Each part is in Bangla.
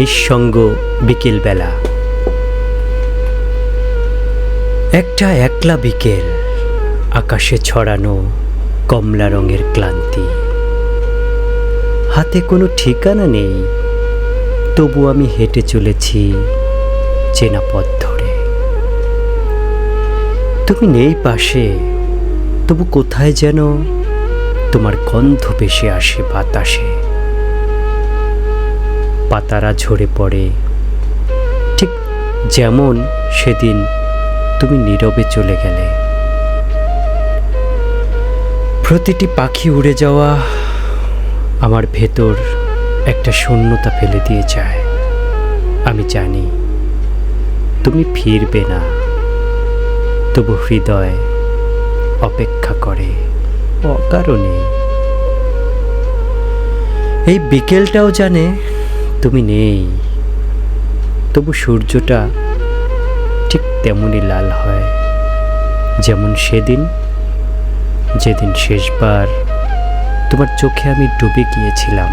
নিঃসঙ্গ বিকেলবেলা। একটা একলা বিকেল, আকাশে ছড়ানো কমলা রঙের ক্লান্তি। হাতে কোনো ঠিকানা নেই, তবু আমি হেঁটে চলেছি চেনা পথ ধরে। তুমি নেই পাশে, তবু কোথায় যেন তোমার গন্ধ ভেসে আসে বাতাসে। পাতারা ঝরে পড়ে। ঠিক যেমন সেদিন তুমি নীরবে চলে গেলে। প্রতিটি পাখি উড়ে যাওয়া আমার ভেতর একটা শূন্যতা ফেলে দিয়ে যায়। আমি জানি তুমি ফিরবে না। তবু হৃদয় অপেক্ষা করে অকারণে। এই বিকেলটাও জানে তুমি নেই। তবু সূর্যটা ঠিক তেমনই লাল হয়, যেমন সেদিন, যেদিন শেষবার তোমার চোখে আমি ডুবে গিয়েছিলাম।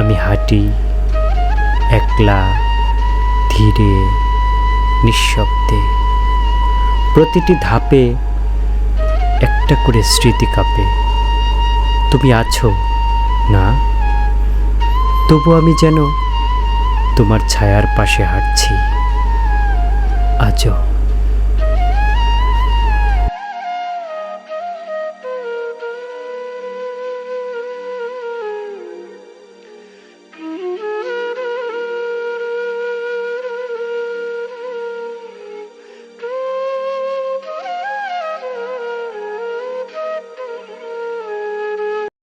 আমি হাঁটি, একলা, ধীরে, নিঃশব্দে, প্রতিটি ধাপে একটা করে স্মৃতি কাঁপে। তুমি আছো না? তবু আমি যেন তোমার ছায়ার পাশে হাঁটছি। আজও।